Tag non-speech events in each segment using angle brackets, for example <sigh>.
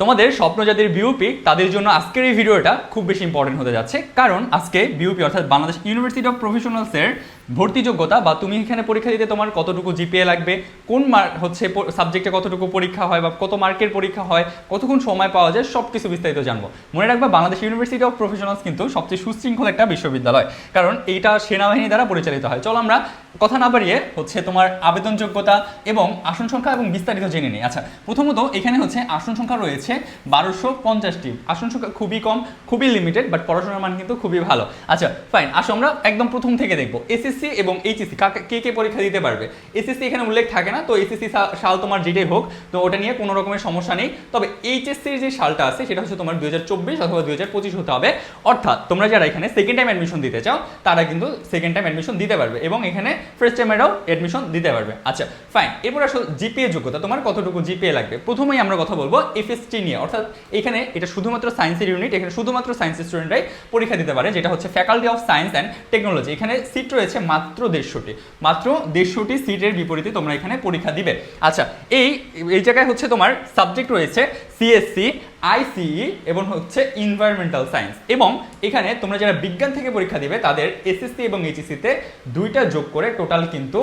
তোমাদের স্বপ্নজাতির বিউপি তাদের জন্য আজকের এই ভিডিওটা খুব বেশি ইম্পর্টেন্ট হতে যাচ্ছে। কারণ আজকে বিউপি অর্থাৎ বাংলাদেশ ইউনিভার্সিটি অফ প্রফেশনালসের ভর্তি যোগ্যতা বা তুমি এখানে পরীক্ষা দিতে তোমার কতটুকু জিপিএ লাগবে, কোন মার্ক হচ্ছে সাবজেক্টে কতটুকু পরীক্ষা হয় বা কত মার্কের পরীক্ষা হয়, কতক্ষণ সময় পাওয়া যায় সব কিছু বিস্তারিত জানব। মনে রাখবা, বাংলাদেশ ইউনিভার্সিটি অফ প্রফেশনালস কিন্তু সবচেয়ে সুশৃঙ্খল একটা বিশ্ববিদ্যালয়। কারণ এইটা সেনাবাহিনী দ্বারা পরিচালিত হয়। চলো আমরা কথা না বাড়িয়ে হচ্ছে তোমার আবেদন যোগ্যতা এবং আসন সংখ্যা এবং বিস্তারিত জেনে নিই। আচ্ছা প্রথমত এখানে হচ্ছে আসন সংখ্যা রয়েছে বারোশো পঞ্চাশটি। আসন সংখ্যা খুবই কম, খুবই লিমিটেড বাট পড়াশোনার মান কিন্তু খুবই ভালো। আচ্ছা ফাইন আসো আমরা একদম প্রথম থেকে দেখব। এসএসসি এবং এইচএসসি কে কে পরীক্ষা দিতে পারবে? এসএসসি এখানে উল্লেখ থাকে না, তো এসএসসি সাল তোমার যেটাই হোক, তো ওটা নিয়ে কোনো রকমের সমস্যা নেই। তবে এইচএসসির যে সালটা আছে, সেটা হচ্ছে তোমার দু হাজার চব্বিশ অথবা দুই হাজার পঁচিশ হতে হবে। অর্থাৎ তোমরা যারা এখানে সেকেন্ড টাইম অ্যাডমিশন দিতে চাও, তারা কিন্তু সেকেন্ড টাইম অ্যাডমিশন দিতে পারবে এবং এখানে ফার্স্ট টাইমেরাও অ্যাডমিশন দিতে পারবে। আচ্ছা ফাইন এরপর আসলে জিপিএ যোগ্যতা, তোমার কতটুকু জিপিএ লাগবে? প্রথমেই আমরা কথা বলব এফএসটি নিয়ে। অর্থাৎ এখানে এটা শুধুমাত্র সায়েন্সের ইউনিট এখানে শুধুমাত্র সায়েন্সের স্টুডেন্টরাই পরীক্ষা দিতে পারে, যেটা হচ্ছে faculty of science and technology এখানে সিট রয়েছে মাত্র দেড়শোটি। মাত্র দেড়শোটি সিটের বিপরীতে তোমরা এখানে পরীক্ষা দিবে। আচ্ছা এই এই জায়গায় হচ্ছে তোমার সাবজেক্ট রয়েছে সিএসসি আইসিই এবং হচ্ছে ইনভায়রনমেন্টাল সায়েন্স এবং এখানে তোমরা যারা বিজ্ঞান থেকে পরীক্ষা দিবে, তাদের এসএসসি এবং এইচএসসিতে দুইটা যোগ করে টোটাল কিন্তু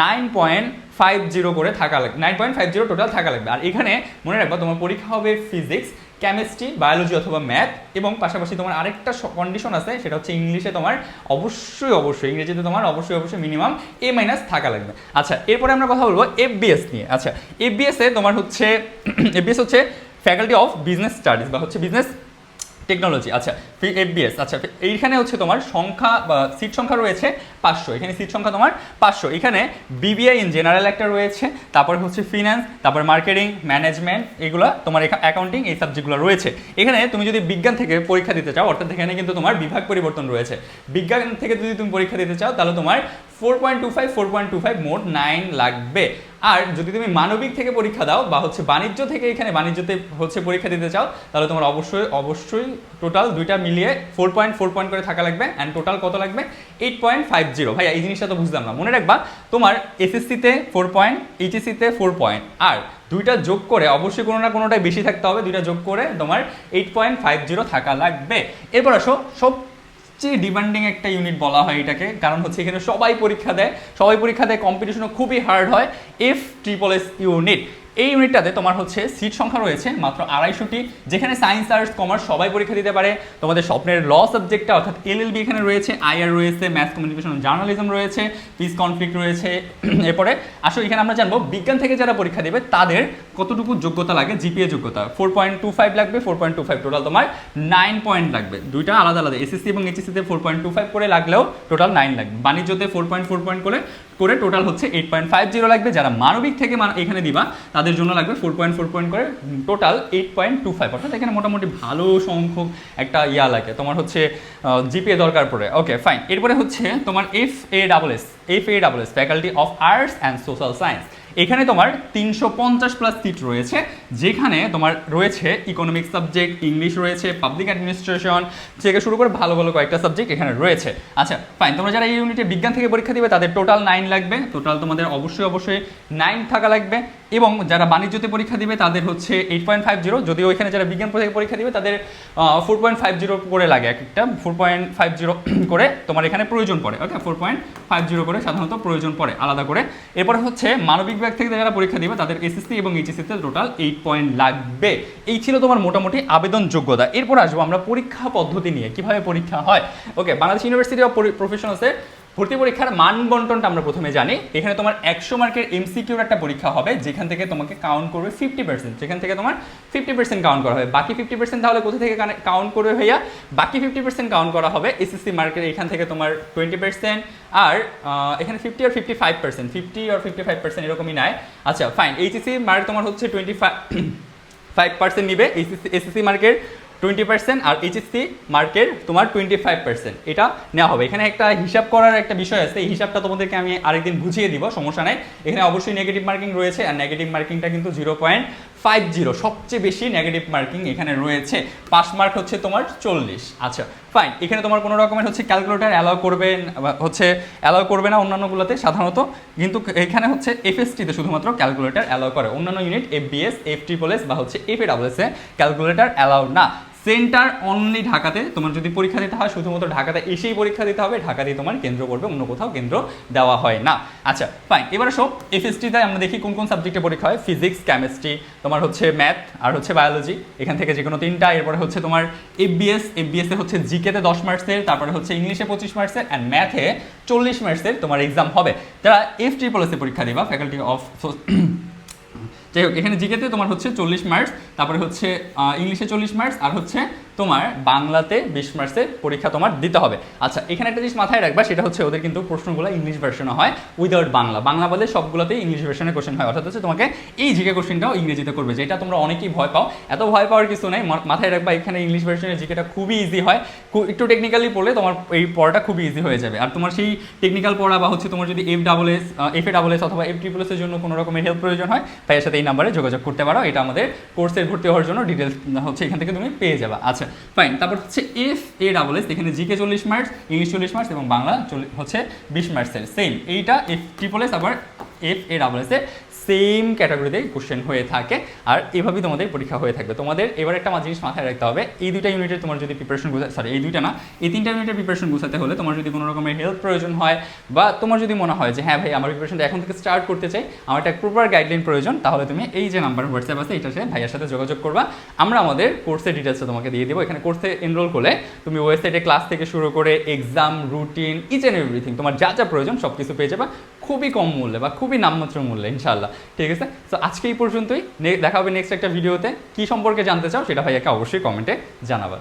নাইন পয়েন্ট ফাইভ জিরো করে থাকা লাগবে। Nine point five zero total থাকা লাগবে। আর এখানে মনে রাখবা, তোমার পরীক্ষা হবে ফিজিক্স কেমিস্ট্রি বায়োলজি অথবা ম্যাথ এবং পাশাপাশি তোমার আরেকটা কন্ডিশন আছে, সেটা হচ্ছে ইংলিশে তোমার অবশ্যই অবশ্যই, ইংরেজিতে তোমার অবশ্যই অবশ্যই মিনিমাম এ মাইনাস থাকা লাগবে। আচ্ছা এরপরে আমরা কথা বলব এফবিএস নিয়ে। আচ্ছা এফবিএস তোমার হচ্ছে <coughs> এফবিএস হচ্ছে ফ্যাকাল্টি অফ বিজনেস স্টাডিজ বা হচ্ছে বিজনেস টেকনোলজি আচ্ছা এফবিএস আচ্ছা এইখানে হচ্ছে তোমার সংখ্যা বা সিট সংখ্যা রয়েছে পাঁচশো, এখানে সিট সংখ্যা তোমার পাঁচশো, এখানে বিবিআই ইন জেনারেল একটা রয়েছে, তারপর হচ্ছে ফিন্যান্স তারপর মার্কেটিং ম্যানেজমেন্ট এগুলো তোমার অ্যাকাউন্টিং এই সাবজেক্টগুলো রয়েছে। এখানে তুমি যদি বিজ্ঞান থেকে পরীক্ষা দিতে চাও, অর্থাৎ এখানে কিন্তু তোমার বিভাগ পরিবর্তন রয়েছে। বিজ্ঞান থেকে যদি তুমি পরীক্ষা দিতে চাও, তাহলে তোমার four point two five four point two five মোট নাইন লাগবে। আর যদি তুমি মানবিক থেকে পরীক্ষা দাও বা হচ্ছে বাণিজ্য থেকে এখানে বাণিজ্যতে হচ্ছে পরীক্ষা দিতে চাও, তাহলে তোমার অবশ্যই অবশ্যই টোটাল দুইটা মিলিয়ে ফোর পয়েন্ট ফোর পয়েন্ট করে থাকা লাগবে। অ্যান্ড টোটাল কত লাগবে? এইট পয়েন্ট ফাইভ জিরো ভাই এই জিনিসটা তো বুঝলাম না। মনে রাখবা, তোমার এসএসসিতে ফোর পয়েন্ট এইচএসসিতে ফোর পয়েন্ট আর দুইটা যোগ করে অবশ্যই কোনো না কোনোটাই বেশি থাকতে হবে। দুইটা যোগ করে তোমার এইট পয়েন্ট ফাইভ জিরো থাকা লাগবে। এরপর আসো, সব সবচেয়ে ডিমান্ডিং একটা ইউনিট বলা হয় এটাকে। কারণ হচ্ছে এখানে সবাই পরীক্ষা দেয়। সবাই পরীক্ষা দেয় কম্পিটিশনও খুবই হার্ড হয় এফ ট্রিপল এস ইউনিট এই ইউনিটটাতে তোমার হচ্ছে সিট সংখ্যা রয়েছে মাত্র আড়াইশোটি, যেখানে সায়েন্স আর্টস কমার্স সবাই পরীক্ষা দিতে পারে। তোমাদের স্বপ্নের ল সাবজেক্টটা অর্থাৎ এলএলবি এখানে রয়েছে আইআর রয়েছে ম্যাথ কমিউনিকেশন জার্নালিজম রয়েছে পিস কনফ্লিক্ট রয়েছে। <clears throat> এরপরে আসলে এখানে আমরা জানব বিজ্ঞান থেকে যারা পরীক্ষা দেবে, তাদের কতটুকু যোগ্যতা লাগে জিপিএ যোগ্যতা। ফোর পয়েন্ট টু ফাইভ লাগবে four point two five total তোমার নাইন পয়েন্ট লাগবে। দুইটা আলাদা আলাদা এসএসসি এবং এইচএসসিতে ফোর পয়েন্ট টু ফাইভ করে লাগলেও টোটাল নাইন লাগবে। বাণিজ্যতে ফোর পয়েন্ট ফোর পয়েন্ট করে করে টোটাল হচ্ছে এইট পয়েন্ট ফাইভ জিরো লাগবে। যারা মানবিক থেকে এখানে দিবা, তাদের জন্য লাগবে ফোর পয়েন্ট ফোর পয়েন্ট করে total eight point two five অর্থাৎ এখানে মোটামুটি ভালো সংখ্যক একটা ইয়া লাগে। তোমার হচ্ছে জিপিএ দরকার পড়ে। ওকে ফাইন এরপরে হচ্ছে তোমার F A double S F A double S faculty of arts and social science এখানে তোমার তিনশো পঞ্চাশ প্লাস সিট রয়েছে, যেখানে তোমার রয়েছে ইকোনমিক সাবজেক্ট ইংলিশ রয়েছে পাবলিক অ্যাডমিনিস্ট্রেশন থেকে শুরু করে ভালো ভালো কয়েকটা সাবজেক্ট এখানে রয়েছে। আচ্ছা ফাইন তোমরা যারা এই ইউনিটে বিজ্ঞান থেকে পরীক্ষা দিবে, তাদের টোটাল নাইন লাগবে। টোটাল তোমাদের অবশ্যই অবশ্যই নাইন থাকা লাগবে। এবং যারা বাণিজ্যতে পরীক্ষা দিবে, তাদের হচ্ছে এইট পয়েন্ট ফাইভ জিরো যদিও এখানে যারা বিজ্ঞান থেকে পরীক্ষা দিবে, তাদের ফোর পয়েন্ট ফাইভ জিরো করে লাগে এক একটা। ফোর পয়েন্ট ফাইভ জিরো করে তোমার এখানে প্রয়োজন পড়ে okay four point five zero করে সাধারণত প্রয়োজন পড়ে, আলাদা করে। এরপরে হচ্ছে মানবিক বিভাগ থেকে যারা পরীক্ষা দিবে, তাদের এসএসসি এবং এইচএসসিতে টোটাল এইট পয়েন্ট লাগবে। এই ছিল তোমার মোটামুটি আবেদন যোগ্যতা এরপর আসব আমরা পরীক্ষা পদ্ধতি নিয়ে, কীভাবে পরীক্ষা হয়? ওকে বাংলাদেশ ইউনিভার্সিটি অফ প্রফেশনালসের ভর্তি পরীক্ষার মান বন্টনটা আমরা প্রথমে জানি। এখানে তোমার একশো মার্কের এমসিকিউর একটা পরীক্ষা হবে, যেখান থেকে তোমাকে কাউন্ট করবে ফিফটি পার্সেন্ট যেখান থেকে তোমার ফিফটি পার্সেন্ট কাউন্ট করা হবে। বাকি ফিফটি পার্সেন্ট তাহলে কোথা থেকে কাউন্ট করবে ভাইয়া? বাকি ফিফটি পার্সেন্ট কাউন্ট করা হবে এসএসসি মার্কের এখান থেকে তোমার টোয়েন্টি পার্সেন্ট আর এখানে ফিফটি আর ফিফটি ফাইভ পার্সেন্ট ফিফটি আর ফিফটি ফাইভ পার্সেন্ট এরকমই নেয়। আচ্ছা ফাইন এইচএসসি মার্ক তোমার হচ্ছে টোয়েন্টি ফাইভ ফাইভ পার্সেন্ট নিবে। এসএসসি মার্কের টোয়েন্টি পার্সেন্ট আর এইচএসসি মার্কের তোমার টোয়েন্টি ফাইভ পার্সেন্ট এটা নেওয়া হবে। এখানে একটা হিসাব করার একটা বিষয় আছে। এই হিসাবটা তোমাদেরকে আমি আরেকদিন বুঝিয়ে দিব, সমস্যা নাই। এখানে অবশ্যই নেগেটিভ মার্কিং রয়েছে আর নেগেটিভ মার্কিংটা কিন্তু জিরো পয়েন্ট ফাইভ জিরো সবচেয়ে বেশি নেগেটিভ মার্কিং এখানে রয়েছে। পাস মার্ক হচ্ছে তোমার চল্লিশ। আচ্ছা ফাইন এখানে তোমার কোনো রকমের হচ্ছে ক্যালকুলেটার অ্যালাউ করবে হচ্ছে অ্যালাউ করবে না অন্যান্যগুলোতে সাধারণত। কিন্তু এখানে হচ্ছে এফএসটিতে শুধুমাত্র ক্যালকুলেটার অ্যালাউ করে। অন্যান্য unit FBS F triple S বা হচ্ছে F A double A calculator allow না। সেন্টার অনলি ঢাকাতে। তোমার যদি পরীক্ষা দিতে হয়, শুধুমাত্র ঢাকাতে এসেই পরীক্ষা দিতে হবে ঢাকাতেই তোমার কেন্দ্র করবে অন্য কোথাও কেন্দ্র দেওয়া হয় না। আচ্ছা ফাইন এবারে সব এফএসটিতে আমরা দেখি কোন কোন সাবজেক্টে পরীক্ষা হয়। ফিজিক্স কেমিস্ট্রি তোমার হচ্ছে ম্যাথ আর হচ্ছে বায়োলজি এখান থেকে যে কোনো তিনটা, এরপরে হচ্ছে তোমার এফবিএস এফবিএসে হচ্ছে জিকেতে দশ মার্কসের তারপরে হচ্ছে ইংলিশে পঁচিশ মার্কসের অ্যান্ড ম্যাথে চল্লিশ মার্কসের তোমার এক্সাম হবে। যারা এফ ট্রিপল এসে পরীক্ষা দিবা ফ্যাকাল্টি অফ যাই হোক, এখানে জিকেতে তোমার হচ্ছে চল্লিশ মার্কস তারপরে হচ্ছে ইংলিশে চল্লিশ মার্কস আর হচ্ছে তোমার বাংলাতে বিশ মার্কসের পরীক্ষা তোমার দিতে হবে। আচ্ছা এখানে একটা জিনিস মাথায় রাখবা, সেটা হচ্ছে ওদের কিন্তু প্রশ্নগুলো ইংলিশ ভার্সনে হয় উইদাউট বাংলা। বাংলা বলে সবগুলোতেই ইংলিশ ভার্সনে কোশ্চেন হয়। অর্থাৎ হচ্ছে তোমাকে এই জিকে কোশ্চেনটাও ইংরেজিতে করবে, যেটা তোমরা অনেকেই ভয় পাও। এত ভয় পাওয়ার কিছু নেই। মাথায় রাখবা, এখানে ইংলিশ ভার্সনের জিকেটা খুবই ইজি হয়। একটু টেকনিক্যালি পড়লে তোমার এই পড়াটা খুবই ইজি হয়ে যাবে। আর তোমার সেই টেকনিক্যাল পড়া বা হচ্ছে তোমার যদি F double S F A double S অথবা এফ ট্রিপল এসের জন্য কোনো রকমের হেল্প প্রয়োজন হয়, তাই সাথে এই নাম্বারে যোগাযোগ করতে পারো। এটা আমাদের কোর্সের ভর্তি হওয়ার জন্য ডিটেলস হচ্ছে এখান থেকে তুমি পেয়ে যাবে। আচ্ছা ফাইন তারপর হচ্ছে এফ এ ডাবল এস এখানে জিকে চল্লিশ মার্কস ইংলিশ চল্লিশ মার্কস এবং বাংলা হচ্ছে বিশ মার্কসের সেম এইটা এফ ট্রিপল এস আবার F A double S same ক্যাটাগরিতে কোশ্চেন হয়ে থাকে। আর এভাবেই তোমাদের পরীক্ষা হয়ে থাকবে। তোমাদের এবার একটা জিনিস মাথায় রাখতে হবে, এই দুইটা ইউনিটের তোমার যদি প্রিপারেশন সরি এই দুইটা না, এই তিনটা ইউনিটের প্রিপারেশন গুছাতে হলে তোমার যদি কোনো রকমের হেল্প প্রয়োজন হয় বা তোমার যদি মনে হয় যে হ্যাঁ ভাই, আমার প্রিপারেশনটা এখন থেকে স্টার্ট করতে চাই, আমার একটা প্রপার গাইডলাইন প্রয়োজন, তাহলে তুমি এই যে নাম্বার হোয়াটসঅ্যাপ আছে এটা সাথে ভাইয়ের সাথে যোগাযোগ করবা। আমরা আমাদের কোর্সের ডিটেলসটা তোমাকে দিয়ে দেবো। এখানে কোর্সে এনরোল করলে তুমি ওয়েবসাইটে ক্লাস থেকে শুরু করে exam routine each and everything তোমার যা যা প্রয়োজন সব কিছু পেয়ে যাবা। খুবই কম মূল্যে বা খুবই নামমাত্র মূল্যে ইনশাল্লাহ ঠিক আছে? তো আজকে এই পর্যন্তই। দেখা হবে নেক্সট একটা ভিডিওতে। কি সম্পর্কে জানতে চাও সেটা ভাইয়াকে অবশ্যই কমেন্টে জানাবা।